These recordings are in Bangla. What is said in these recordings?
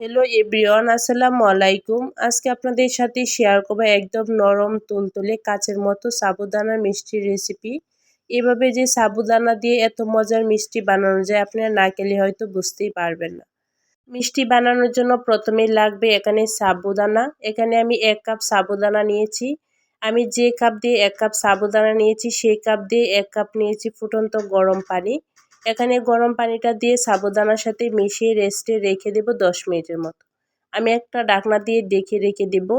হ্যালো এভরিওয়ান আসসালামু আলাইকুম আজকে আপনাদের সাথে শেয়ার করব একদম নরম, তুলতুলে, কাচের মতো সাবুদানার মিষ্টির রেসিপি এভাবে যে সাবুদানা দিয়ে এত মজার মিষ্টি বানানো যায়, আপনারা না খেলে হয়তো বুঝতেই পারবেন না। মিষ্টি বানানোর জন্য প্রথমেই লাগবে এখানে সাবুদানা। এখানে আমি এক কাপ সাবুদানা নিয়েছি। আমি যে কাপ দিয়ে এক কাপ সাবুদানা নিয়েছি, সেই কাপ দিয়ে এক কাপ নিয়েছি ফুটন্ত গরম পানি। এখানে গরম পানিটা দিয়ে সাবুদানার সাথে মিশিয়ে রেস্টে রেখে দেব দশ মিনিটের মতো। আমি একটা ডাকনা দিয়ে ডেকে রেখে দেব।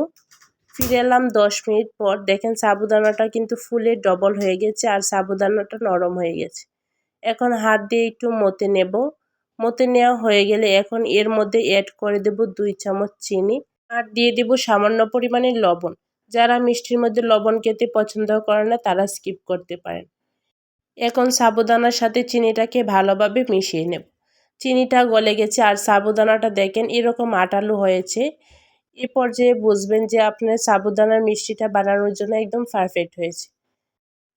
ফিরে এলাম দশ মিনিট পর। দেখেন সাবুদানাটা কিন্তু ফুলে ডবল হয়ে গেছে আর সাবুদানাটা নরম হয়ে গেছে। এখন হাত দিয়ে একটু মতে নেব। মতে নেওয়া হয়ে গেলে এখন এর মধ্যে অ্যাড করে দেব দুই চামচ চিনি আর দিয়ে দেব সামান্য পরিমাণে লবণ। যারা মিষ্টির মধ্যে লবণ খেতে পছন্দ করে না, তারা স্কিপ করতে পারেন। এখন সাবুদানার সাথে চিনিটাকে ভালোভাবে মিশিয়ে নেব। চিনিটা গলে গেছে আর সাবুদানাটা দেখেন এরকম আটালো হয়েছে। এ পর্যায়ে বুঝবেন যে আপনার সাবুদানার মিষ্টিটা বানানোর জন্য একদম পারফেক্ট হয়েছে।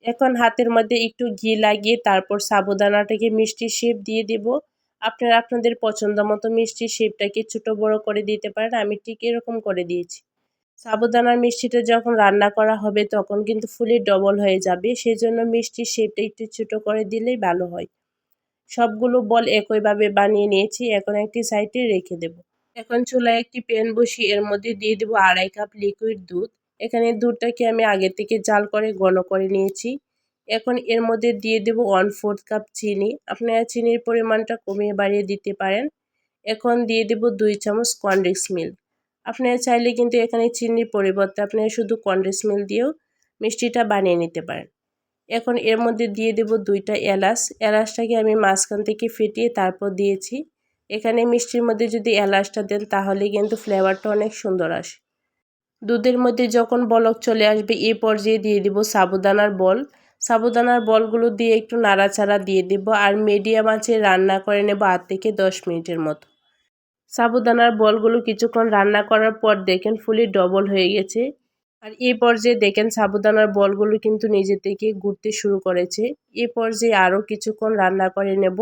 এখন হাতের মধ্যে একটু ঘি লাগিয়ে তারপর সাবুদানাটাকে মিষ্টি শেপ দিয়ে দেব। আপনারা আপনাদের পছন্দ মতো মিষ্টির শেপটাকে ছোটো বড় করে দিতে পারেন, আমি ঠিক এরকম করে দিয়েছি। সাবুদানার মিষ্টিটা যখন রান্না করা হবে তখন কিন্তু ফুলে ডবল হয়ে যাবে। সেজন্য মিষ্টির শেপটা একটু ছোটো করে দিলেই ভালো হয়। সবগুলো বল একইভাবে বানিয়ে নিয়েছি, এখন একটি সাইডে রেখে দেব। এখন চুলায় একটি প্যান বসিয়ে এর মধ্যে দিয়ে দেবো আড়াই কাপ লিকুইড দুধ। এখানে দুধটাকে আমি আগে থেকে জাল করে ঘন করে নিয়েছি। এখন এর মধ্যে দিয়ে দেব ওয়ান ফোর্থ কাপ চিনি। আপনারা চিনির পরিমাণটা কমিয়ে বাড়িয়ে দিতে পারেন। এখন দিয়ে দেব দুই চামচ কনডেক্স মিল্ক আপনারা চাইলে কিন্তু এখানে চিনির পরিবর্তে আপনারা শুধু কন্ডেন্স মিল দিয়েও মিষ্টিটা বানিয়ে নিতে পারেন। এখন এর মধ্যে দিয়ে দেব দুইটা এলাচ। এলাচটাকে আমি মাঝখান থেকে ফেটিয়ে তারপর দিয়েছি। এখানে মিষ্টির মধ্যে যদি এলাচটা দেন তাহলে কিন্তু ফ্লেভারটা অনেক সুন্দর আসে। দুধের মধ্যে যখন বলক চলে আসবে এ পর্যায়ে দিয়ে দিব সাবুদানার বল। সাবুদানার বলগুলো দিয়ে একটু নাড়াচাড়া দিয়ে দেব আর মিডিয়াম আঁচে রান্না করে নেব আট থেকে দশ মিনিটের মতো। সাবুদানার বলগুলো কিছুক্ষণ রান্না করার পর দেখেন ফুলি ডবল হয়ে গেছে। আর এই পর্যায়ে দেখেন সাবুদানার বলগুলো কিন্তু নিজে থেকে ঘুরতে শুরু করেছে। এই পর্যায়ে আরও কিছুক্ষণ রান্না করে নেব।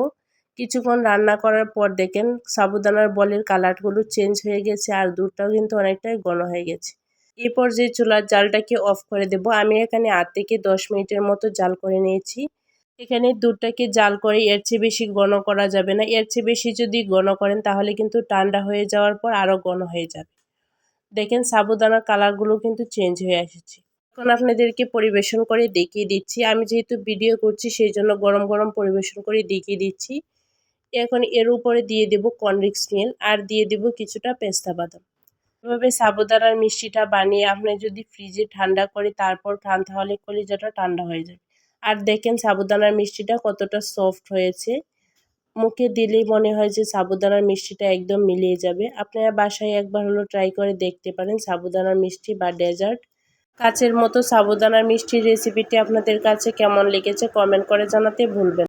কিছুক্ষণ রান্না করার পর দেখেন সাবুদানার বলের কালারগুলো চেঞ্জ হয়ে গেছে আর দুধটাও কিন্তু অনেকটাই ঘন হয়ে গেছে। এই পর্যায়ে চুলার জালটাকে অফ করে দেব। আমি এখানে আট থেকে দশ মিনিটের মতো জাল করে নিয়েছি। এখানে দুধটাকে জাল করে এর চেয়ে বেশি ঘন করা যাবে না। এর চেয়ে বেশি যদি ঘন করেন, তাহলে কিন্তু ঠান্ডা হয়ে যাওয়ার পর আরও ঘন হয়ে যাবে। দেখেন সাবুদানার কালারগুলো কিন্তু চেঞ্জ হয়ে এসেছে। এখন আপনাদেরকে পরিবেশন করে দেখিয়ে দিচ্ছি। আমি যেহেতু ভিডিও করছি সেই জন্য গরম গরম পরিবেশন করে দেখিয়ে দিচ্ছি। এখন এর উপরে দিয়ে দেব কনরিক্স মিল আর দিয়ে দেব কিছুটা পেস্তা বাদাম। এভাবে সাবুদানার মিষ্টিটা বানিয়ে আপনি যদি ফ্রিজে ঠান্ডা করে তারপর খান, তাহলে কলিজাটা ঠান্ডা হয়ে যাবে। আর দেখেন সাবুদানার মিষ্টিটা কতটা সফট হয়েছে। মুখে দিলেই মনে হয় যে সাবুদানার মিষ্টিটা একদম মিলিয়ে যাবে। আপনারা বাসায় একবার হলো ট্রাই করে দেখতে পারেন সাবুদানার মিষ্টি বা ডেজার্ট কাচের মতো সাবুদানার মিষ্টির রেসিপিটি আপনাদের কাছে কেমন লেগেছে কমেন্ট করে জানাতে ভুলবেন